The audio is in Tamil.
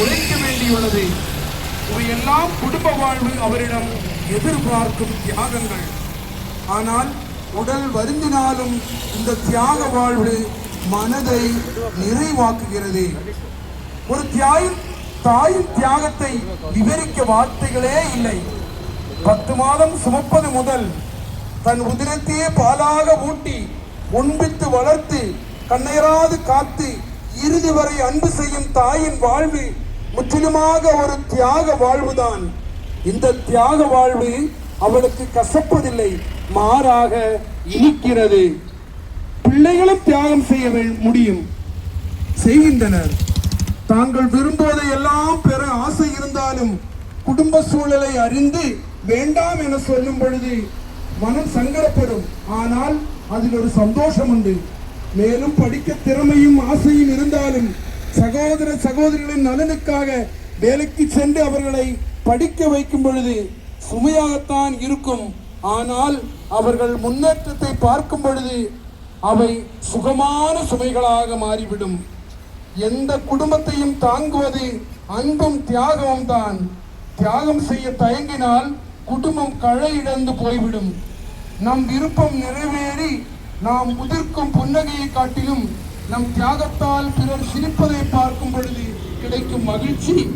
உழைக்க வேண்டியுள்ளது. இவையெல்லாம் குடும்ப வாழ்வு அவரிடம் எதிர்பார்க்கும் தியாகங்கள். ஆனால் உடல் வருந்தினாலும் இந்த தியாக வாழ்வு மனதை நிறைவாக்குகிறது. ஒரு தியாயின் தாயின் தியாகத்தை விவரிக்க வார்த்தைகளே இல்லை. பத்து மாதம் சுமப்பது முதல் தன் உதிரத்தையே பாலாக ஊட்டி உண்பித்து வளர்த்து கண்ணீராது காத்து இறுதி வரை அன்பு செய்யும் தாயின் வாழ்வு முற்றிலுமாக ஒரு தியாக வாழ்வுதான். இந்த தியாக வாழ்வு அவளுக்கு கசப்பதில்லை மாறாக இனிக்கிறது. பிள்ளைகளும் தியாகம் செய்ய முடியும். செய்கின்றனர். தாங்கள் விரும்புவதை எல்லாம் பெற ஆசை இருந்தாலும் குடும்ப சூழலை அறிந்து வேண்டாம் என சொல்லும் பொழுது மனம் சங்கடப்படும். ஆனால் அதில் ஒரு சந்தோஷம் உண்டு. மேலும் படிக்க திறமையும் ஆசையும் இருந்தாலும் சகோதர சகோதரிகளின் நலனுக்காக வேலைக்கு சென்று அவர்களை படிக்க வைக்கும் பொழுது சுமையாகத்தான் இருக்கும். ஆனால் அவர்கள் முன்னேற்றத்தை பார்க்கும் பொழுது அவை சுகமான சுமைகளாக மாறிவிடும். எந்த குடும்பத்தையும் தாங்குவது அன்பும் தியாகமும் தான். தியாகம் செய்ய தயங்கினால் குடும்பம் களை இழந்து போய்விடும். நம் விருப்பம் நிறைவு நாம் முதிர்க்கும் புன்னகையை காட்டிலும் நம் தியாகத்தால் பிறர் சிரிப்பதை பார்க்கும் பொழுது கிடைக்கும் மகிழ்ச்சி.